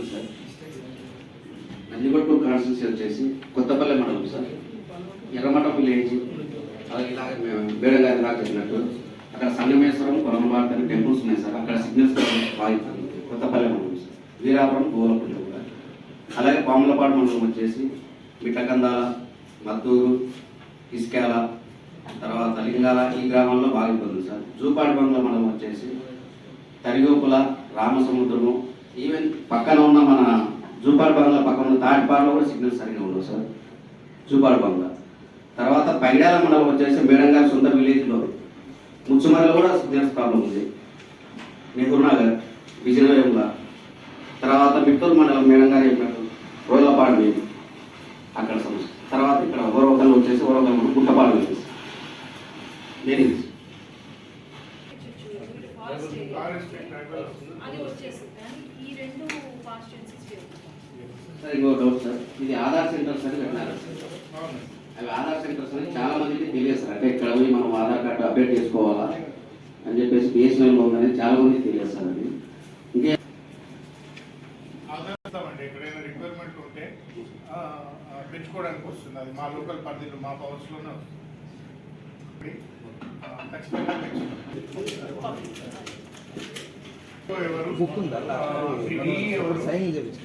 చెప్పండి sir. నందికొట్టు constituency వచ్చేసి కొత్తపల్లె మండలం సార్. ఎర్రమట విలేజ్ అలాగే ఇలాగ మేము బేడం దాకా చెప్పినట్టు అక్కడ సంగమేశ్వరం కొలంబార్త అని టెంపుల్స్ ఉన్నాయి సార్. అక్కడ సిగ్నల్స్ బాగా ఇస్తుంది. కొత్తపల్లె మండలం సార్. వీరాపురం గోలపల్లి కూడా. అలాగే పాములపాడు మండలం వచ్చేసి మిట్టకందాల మద్దూరు ఇస్కాల తర్వాత లింగాల ఈ గ్రామాల్లో బాగా ఇబ్బంది సార్. జూపాడు బంగ్లా మండలం వచ్చేసి తరిగోపుల రామసముద్రము ఈవెన్ పక్కన ఉన్న మన జూపాల్ బంగ్లా పక్కన ఉన్న తాటిపాడులో కూడా సిగ్నల్ సరిగ్గా ఉండవు సార్. జూపాల్ బంగ్లా. తర్వాత పైడాల మండలం వచ్చేసి మేడం గారి సొంత విలేజ్లో ముచ్చుమర్లో కూడా సిగ్నల్స్ ప్రాబ్లం ఉంది. నెహ్రూనగర్ విజయనగరంలో. తర్వాత మిట్టూరు మండలం మేడం గారు చెప్పినట్టు రోజులపాడు అక్కడ సమస్య. తర్వాత ఇక్కడ ఓరవకల్ వచ్చేసి ఓరవకల్ మండలం గుట్టపాడు వచ్చేసి నేను ఫారెస్ట్ అది వచ్చేసింది సార్ ఇంకో డౌట్ సార్. ఇది ఆధార్ సెంటర్స్ అని పెట్టినారు. సార్ అవి ఆధార్ సెంటర్స్ అని చాలా మందికి తెలియదు సార్. అంటే ఇక్కడ పోయి మనం ఆధార్ కార్డు అప్డేట్ చేసుకోవాలా అని చెప్పేసి బిఎస్ఎన్ఎల్ ఉందని చాలా మందికి తెలియదు సార్ అది. ఇంకే ఎక్కడైనా రిక్వైర్మెంట్ ఉంటే పెంచుకోవడానికి వస్తుంది. అది మా లోకల్ పరిధిలో మా పవర్స్లోనే వస్తుంది. ఖచ్చితంగా ఎవరు బుక్ ఉందా ఆ, ఈ ఎవరు? సైన్ చేయించు